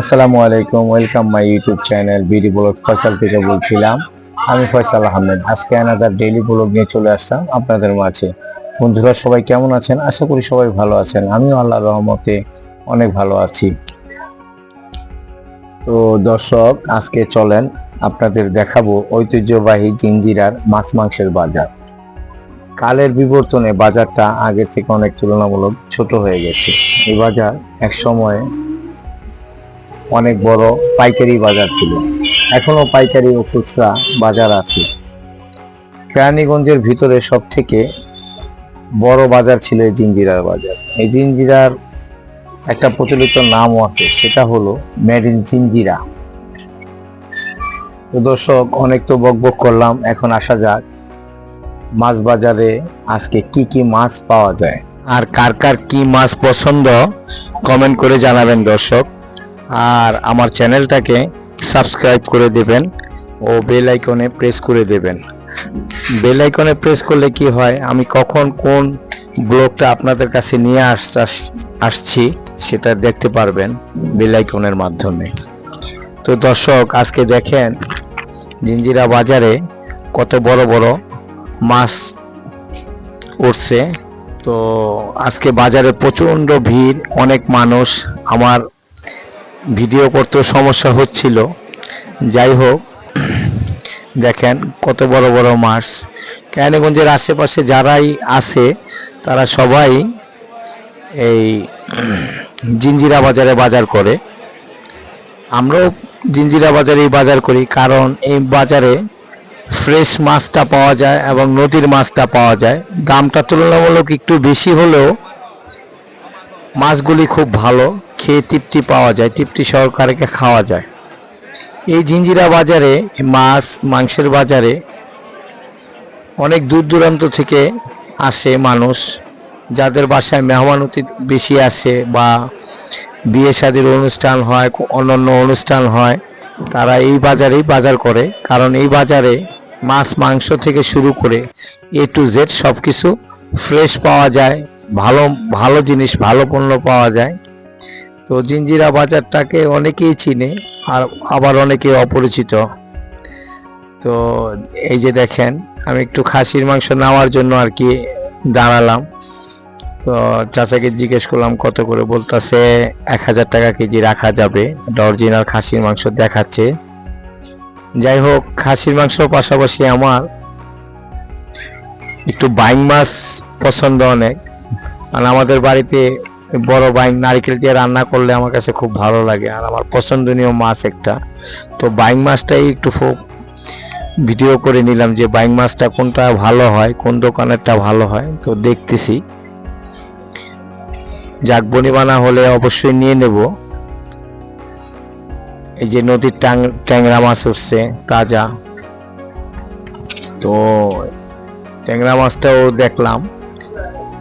আসসালামু আলাইকুম welcome my YouTube channel BD blog Faisal থেকে বলছিলাম। আমি ফয়সাল আহমেদ। আজকে আনাদার ডেইলি ব্লগ নিয়ে চলে আসলাম আপনাদের মাঝে। বন্ধুরা, সবাই কেমন আছেন? আশা করি সবাই ভালো আছেন। আমিও আল্লাহর রহমতে অনেক ভালো আছি। তো দর্শক, আজকে চলেন আপনাদের দেখাবো ঐতিহ্যবাহী জিঞ্জিরার মাছ মাংসের বাজার। কালের বিবর্তনে বাজারটা আগের থেকে অনেক তুলনামূলক ছোট হয়ে গেছে। এই বাজার এক সময় অনেক বড় পাইকারি বাজার ছিল। এখনও পাইকারি ও খুচরা বাজার আছে। কেরানীগঞ্জের ভিতরে সব থেকে বড় বাজার ছিল এই জিঞ্জিরার বাজার। এই জিঞ্জিরার একটা প্রচলিত নামও আছে, সেটা হলো মেড ইন জিঞ্জিরা। তো দর্শক, অনেক তো বকবক করলাম, এখন আসা যাক মাছ বাজারে আজকে কি কি মাছ পাওয়া যায়। আর কার কার কি মাছ পছন্দ কমেন্ট করে জানাবেন দর্শক। আর আমার চ্যানেলটাকে সাবস্ক্রাইব করে দেবেন ও বেল আইকনে প্রেস করে দেবেন। বেল আইকনে প্রেস করলে কি হয়, আমি কখন কোন ব্লগটা আপনাদের কাছে নিয়ে আস, আস- আসছি সেটা দেখতে পারবেন বেল আইকনের মাধ্যমে। তো দর্শক, আজকে দেখেন জিঞ্জিরা বাজারে কত বড় বড় মাছ উঠছে। তো আজকে বাজারে প্রচণ্ড ভিড়, অনেক মানুষ, আমার ভিডিও করতেও সমস্যা হচ্ছিল। যাই হোক, দেখেন কত বড় বড় মাছ। কেরানীগঞ্জের আশেপাশে যারাই আছে, তারা সবাই এই জিঞ্জিরা বাজারে বাজার করে। আমরাও জিঞ্জিরা বাজারেই বাজার করি, কারণ এই বাজারে ফ্রেশ মাছটা পাওয়া যায় এবং নদীর মাছটা পাওয়া যায়। দামটা তুলনামূলক একটু বেশি হলেও মাছগুলি খুব ভালো। খেয়ে তৃপ্তি পাওয়া যায়, তৃপ্তি সহকারে খাওয়া যায়। এই জিঞ্জিরা বাজারে মাছ, মাংসের বাজারে অনেক দূর দূরান্ত থেকে আসে মানুষ, যাদের বাসায় মেহমান অতিথি বেশি আসে বা বিয়ে শাদির অনুষ্ঠান হয়, অন্যান্য অনুষ্ঠান হয়, তারা এই বাজারেই বাজার করে। কারণ এই বাজারে মাছ, মাংস থেকে শুরু করে এ টু জেড সব কিছু ফ্রেশ পাওয়া যায়, ভালো ভালো জিনিস, ভালো পণ্য পাওয়া যায়। তো জিঞ্জিরা বাজারটাকে অনেকেই চিনে আর আবার অনেকে অপরিচিত। তো এই যে দেখেন, আমি একটু খাসির মাংস নেওয়ার জন্য আর কি দাঁড়ালাম। তো চাচাকে জিজ্ঞেস করলাম, কত করে? বলতেছে, এক হাজার টাকা কেজি রাখা যাবে। অরিজিনাল খাসির মাংস দেখাচ্ছে। যাই হোক, খাসির মাংস পাশাপাশি আমার একটু বাইং মাছ পছন্দ অনেক। কারণ আমাদের বাড়িতে বড় বাইং নারকেল দিয়ে রান্না করলে আমার কাছে খুব ভালো লাগে আর আমার পছন্দনীয় মাছ একটা। তো বাইং মাছটাই একটু ফো- ভিডিও করে নিলাম যে বাইং মাছটা কোনটা ভালো হয়, কোন দোকানেরটা ভালো হয়। তো দেখতেছি। যাক, বনিবানা হলে অবশ্যই নিয়ে নেব। এই যে নদীর টাং ট্যাংরা মাছ উঠছে তাজা তো ট্যাংরা মাছটাও দেখলাম।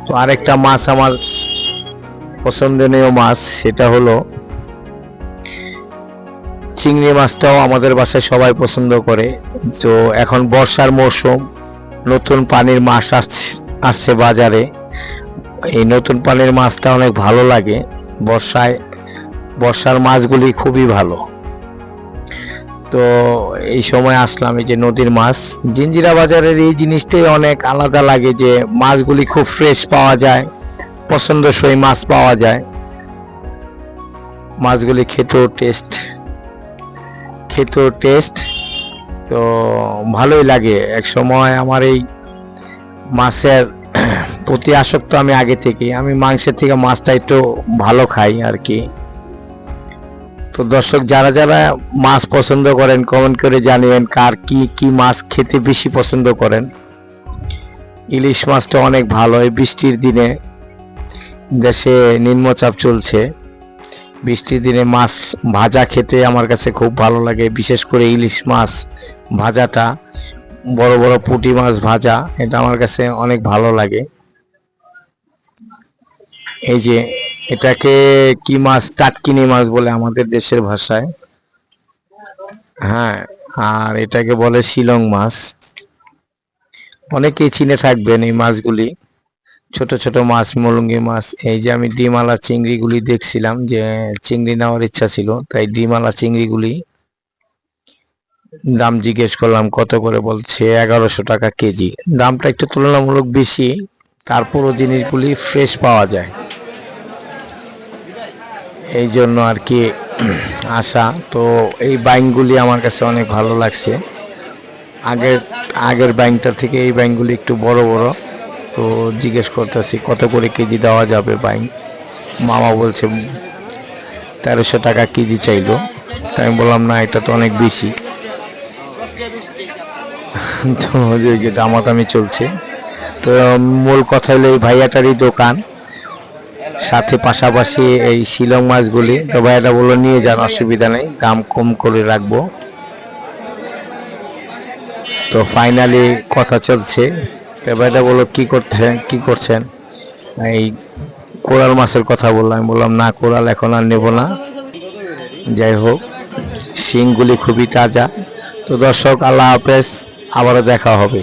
তো আরেকটা মাছ আমার পছন্দনীয় মাছ সেটা হলো চিংড়ি মাছটাও আমাদের বাসায় সবাই পছন্দ করে। তো এখন বর্ষার মৌসুম, নতুন পানির মাছ আসছে বাজারে। এই নতুন পানির মাছটা অনেক ভালো লাগে। বর্ষায়, বর্ষার মাছগুলি খুবই ভালো। তো এই সময় আসলাম এই যে নদীর মাছ। জিঞ্জিরা বাজারের এই জিনিসটাই অনেক আলাদা লাগে যে মাছগুলি খুব ফ্রেশ পাওয়া যায়। পছন্দসই মাছ পাওয়া যায়। মাছগুলি খেতেও টেস্ট খেতেও টেস্ট তো ভালোই লাগে। এক সময় আমার এই মাছের প্রতি আসক্ত আমি আগে থেকে আমি মাংসের থেকে মাছটা একটু ভালো খাই আর কি। তো দর্শক, যারা যারা মাছ পছন্দ করেন কমেন্ট করে জানিয়েন কার কি কি মাছ খেতে বেশি পছন্দ করেন। ইলিশ মাছটা অনেক ভালো এই বৃষ্টির দিনে। দেশে নিম্নচাপ চলছে। বৃষ্টির দিনে মাছ ভাজা খেতে আমার কাছে খুব ভালো লাগে, বিশেষ করে ইলিশ মাছ ভাজাটা। বড় বড় পুঁটি মাছ ভাজা, এটা আমার কাছে অনেক ভালো লাগে। এই যে, এটাকে কি মাছ? টাটকিনি মাছ বলে আমাদের দেশের ভাষায়। হ্যাঁ আর এটাকে বলে শিলং মাছ। অনেকেই চিনে থাকবেন এই মাছগুলি। ছোট ছোট মাছ, মলঙ্গি মাছ, এই যে আমি ডিমালা চিংড়িগুলি দেখছিলাম যে চিংড়ি নেওয়ার ইচ্ছা ছিল, তাই ডিমালা চিংড়িগুলি দাম জিজ্ঞেস করলাম, কত করে বলছে? এগারোশো টাকা কেজি। দামটা একটু তুলনামূলক বেশি, তারপরও জিনিসগুলি ফ্রেশ পাওয়া যায়। এই জন্য আর কি আসা তো এই বাইকগুলি আমার কাছে অনেক ভালো লাগছে। আগের আগের ব্যাংকটা থেকে এই ব্যাংকগুলি একটু বড় বড়। তো জিজ্ঞেস করতেছি, কত করে কেজি দেওয়া যাবে বাইক মামা বলছে, তেরোশো টাকা কেজি চাইলো। তাই আমি বললাম, না, এটা তো অনেক বেশি। তো যে চলছে। তো মূল কথা হলো এই ভাইয়াটারই দোকান। সাথে পাশাপাশি এই শিলং মাছগুলি। তো ভাইয়াটা বলল, নিয়ে যান, অসুবিধা নেই, দাম কম করে রাখব। তো ফাইনালি কথা চলছে। তো ভাইটা বলল, কি করছেন কি করছেন? এই কোরাল মাছের কথা বললাম আমি বললাম, না কোরাল, এখন আর নেব না। যাই হোক, শিংগুলি খুবই তাজা। তো দর্শক, আল্লাহ হাফেজ, আবারও দেখা হবে।